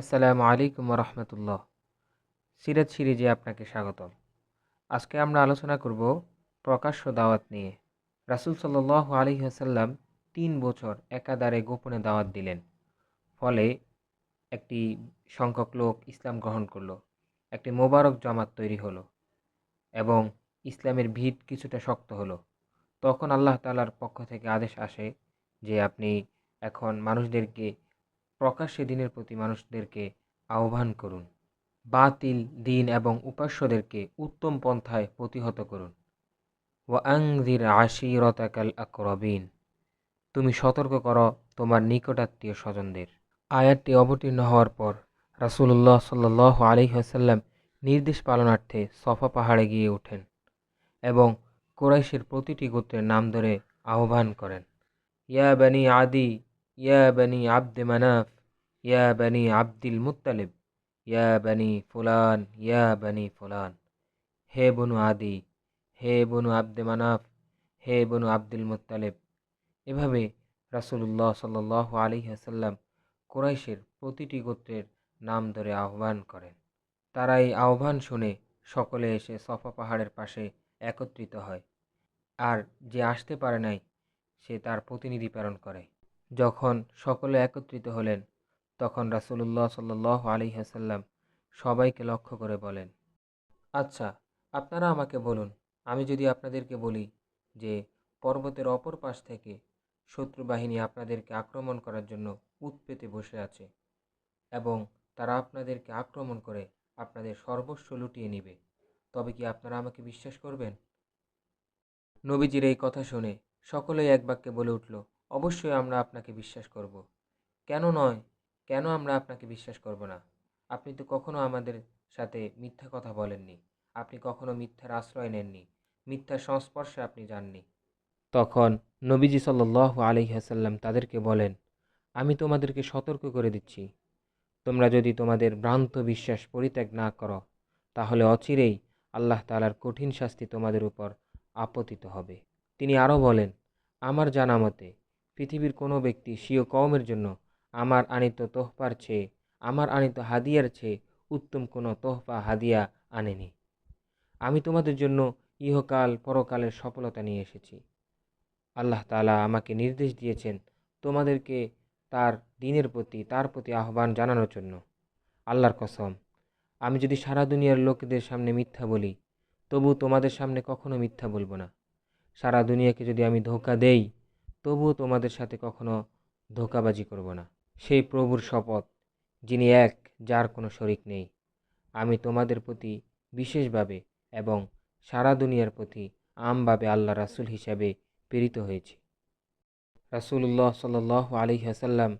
আসসালামু আলাইকুম রহমতুল্লাহ সিরাত সিরিজে আপনাকে স্বাগতম। আজকে আমরা আলোচনা করব প্রকাশ্য দাওয়াত নিয়ে। রাসুল সাল্লাহ আলী হাসাল্লাম তিন বছর একাধারে গোপনে দাওয়াত দিলেন। ফলে একটি সংখ্যক লোক ইসলাম গ্রহণ করল, একটি মোবারক জামাত তৈরি হলো এবং ইসলামের ভিত কিছুটা শক্ত হলো। তখন আল্লাহ তালার পক্ষ থেকে আদেশ আসে যে আপনি এখন মানুষদেরকে প্রকাশ্যে দিনের প্রতি মানুষদেরকে আহ্বান করুন। বাতিল দিন এবং উপাস্যদেরকে উত্তম পন্থায় প্রতিহত করুন। ও আংজির আশিরতাকাল আকরবিন। তুমি সতর্ক করো তোমার নিকটাত্মীয় স্বজনদের। আয়াতটি অবতীর্ণ হওয়ার পর রাসুল্লাহ সাল্লাহ আলী হাসাল্লাম নির্দেশ পালনার্থে সফা পাহাড়ে গিয়ে ওঠেন এবং কোরাইশের প্রতিটি গোত্রের নাম ধরে আহ্বান করেন। ইয়া বানি আদি ইয়া বানি আব্দে মানাফ, ইয়া বানি আব্দিল মুত্তালিব, ইয়া বানি ফুলান, ইয়া বানি ফুলান। হে বনু আদি, হে বনু আব্দে মানাফ, হে বনু আব্দুল মুত্তালিব। এভাবে রাসুলুল্লাহ সাল্লাহ আলী হাসাল্লাম কোরাইশের প্রতিটি গোত্রের নাম ধরে আহ্বান করেন। তারা এই আহ্বান শুনে সকলে এসে সফা পাহাড়ের পাশে একত্রিত হয়। আর যে আসতে পারে নাই, সে তার প্রতিনিধি প্রেরণ করে। যখন সকলে একত্রিত হলেন, তখন রাসুলুল্লাহ সাল্লাহ আলী হাসাল্লাম সবাইকে লক্ষ্য করে বলেন আচ্ছা আপনারা আমাকে বলুন, আমি যদি আপনাদেরকে বলি যে পর্বতের অপর পাশ থেকে শত্রু বাহিনী আপনাদেরকে আক্রমণ করার জন্য উৎপেতে বসে আছে এবং তারা আপনাদেরকে আক্রমণ করে আপনাদের সর্বস্ব লুটিয়ে নিবে, তবে কি আপনারা আমাকে বিশ্বাস করবেন? নবীজির এই কথা শুনে সকলেই এক বাক্যে বলে উঠল অবশ্যই আমরা আপনাকে বিশ্বাস করব। কেন নয়? কেন আমরা আপনাকে বিশ্বাস করব না? আপনি তো কখনো আমাদের সাথে মিথ্যা কথা বলেননি। আপনি কখনো মিথ্যার আশ্রয় নেননি। মিথ্যার সংস্পর্শে আপনি যাননি। তখন নবীজি সাল্ল আলহি হাসাল্লাম তাদেরকে বলেন, আমি তোমাদেরকে সতর্ক করে দিচ্ছি। তোমরা যদি তোমাদের ভ্রান্ত বিশ্বাস পরিত্যাগ না করো, তাহলে অচিরেই আল্লাহ তালার কঠিন শাস্তি তোমাদের উপর আপতিত হবে। তিনি আরও বলেন, আমার জানা মতে পৃথিবীর কোনো ব্যক্তি স্বীয় কওমের জন্য আমার আনিত তোহফার চেয়ে, আমার আনিত হাদিয়ার চেয়ে উত্তম কোনো তোহফা, হাদিয়া আনেনি। আমি তোমাদের জন্য ইহকাল পরকালের সফলতা নিয়ে এসেছি। আল্লাহ তালা আমাকে নির্দেশ দিয়েছেন তোমাদেরকে তার দিনের প্রতি, তার প্রতি আহ্বান জানানোর জন্য। আল্লাহর কসম, আমি যদি সারা দুনিয়ার লোকদের সামনে মিথ্যা বলি, তবু তোমাদের সামনে কখনো মিথ্যা বলব না। সারা দুনিয়াকে যদি আমি ধোকা দেই তবুও তোমাদের সাথে কখনো ধোকাবাজি করব না। সেই প্রভুর শপথ, যিনি এক, যার কোনো শরিক নেই। আমি তোমাদের প্রতি বিশেষভাবে এবং সারা দুনিয়ার প্রতি আমভাবে আল্লাহ রাসুল হিসাবে প্রেরিত হয়েছি। রাসুল্লাহ সাল আলী হাসাল্লাম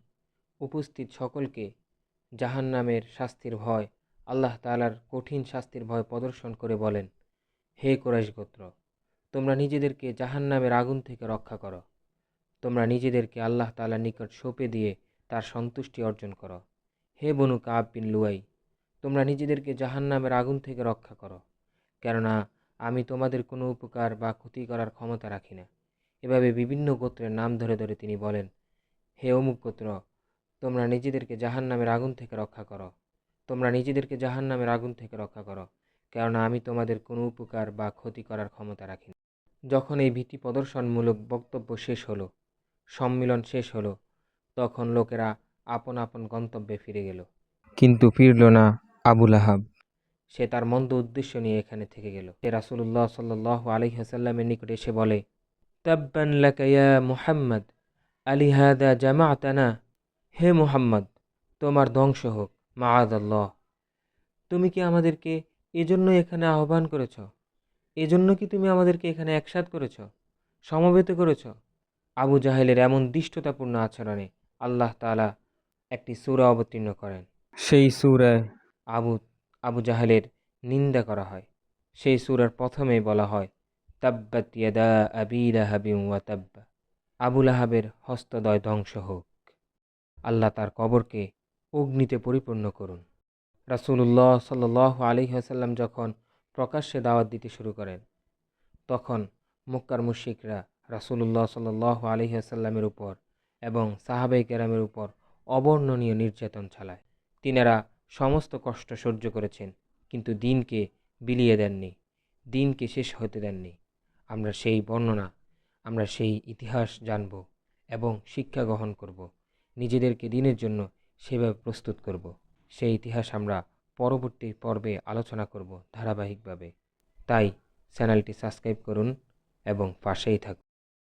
উপস্থিত সকলকে জাহান্নামের শাস্তির ভয়, আল্লাহ তালার কঠিন শাস্তির ভয় প্রদর্শন করে বলেন, হে কোরাইশ গোত্র, তোমরা নিজেদেরকে জাহান্নামের আগুন থেকে রক্ষা করো। তোমরা নিজেদেরকে আল্লাহ তালার নিকট সঁপে দিয়ে তার সন্তুষ্টি অর্জন করো। হে বনু কাব বিন লুয়াই, তোমরা নিজেদেরকে জাহান্নামের আগুন থেকে রক্ষা করো, কেননা আমি তোমাদের কোনো উপকার বা ক্ষতি করার ক্ষমতা রাখি না। এভাবে বিভিন্ন গোত্রের নাম ধরে ধরে তিনি বলেন, হে অমুক গোত্র, তোমরা নিজেদেরকে জাহান্নামের আগুন থেকে রক্ষা করো। তোমরা নিজেদেরকে জাহান্নামের আগুন থেকে রক্ষা করো, কেননা আমি তোমাদের কোনো উপকার বা ক্ষতি করার ক্ষমতা রাখি না। যখন এই ভীতি প্রদর্শনমূলক বক্তব্য শেষ হলো সম্মিলন শেষ হলো। তখন লোকেরা আপন আপন গন্তব্যে ফিরে গেল। কিন্তু ফিরল না আবুল আহাব সে তার মন্দ উদ্দেশ্য নিয়ে এখানে থেকে গেল। সে রাসুল্লাহ সাল্লাহ আলি হাসাল্লামের নিকটে এসে বলে তাব্বান লাকাইয়া মুহাম্মদ আলি হাদা জামাতানা হে মুহাম্মদ তোমার ধ্বংস হোক মাআদাল্লাহ। তুমি কি আমাদেরকে এজন্য এখানে আহ্বান করেছ? এজন্য কি তুমি আমাদেরকে এখানে একসাথ করেছ? সমবেত করেছ? আবু জাহেলের এমন দৃষ্টতাপূর্ণ আচরণে আল্লাহ তালা একটি সুরা অবতীর্ণ করেন। সেই সুরায় আবু আবু জাহেলের নিন্দা করা হয়। সেই সুরার প্রথমেই বলা হয় তাব্বাত ইয়াদা আবি লাহাবিম ওয়া তাব্বা। আবুল আহাবের হস্তদয় ধ্বংস হোক। আল্লাহ তার কবরকে অগ্নিতে পরিপূর্ণ করুন। রাসুল্লাহ সাল আলী হাসাল্লাম যখন প্রকাশ্যে দাওয়াত দিতে শুরু করেন তখন মক্কার মুশিকরা রাসুলুল্লাহ সাল আলী আসাল্লামের উপর এবং সাহাবাই কেরামের উপর অবর্ণনীয় নির্যাতন চালায়। তিনারা সমস্ত কষ্ট সহ্য করেছেন, কিন্তু দিনকে বিলিয়ে দেননি, দিনকে শেষ হতে দেননি। আমরা সেই বর্ণনা, আমরা সেই ইতিহাস জানব এবং শিক্ষা গ্রহণ করব, নিজেদেরকে দিনের জন্য সেভাবে প্রস্তুত করব। সেই ইতিহাস আমরা পরবর্তী পর্বে আলোচনা করব ধারাবাহিকভাবে। তাই চ্যানেলটি সাবস্ক্রাইব করুন এবং পাশেই থাকুন।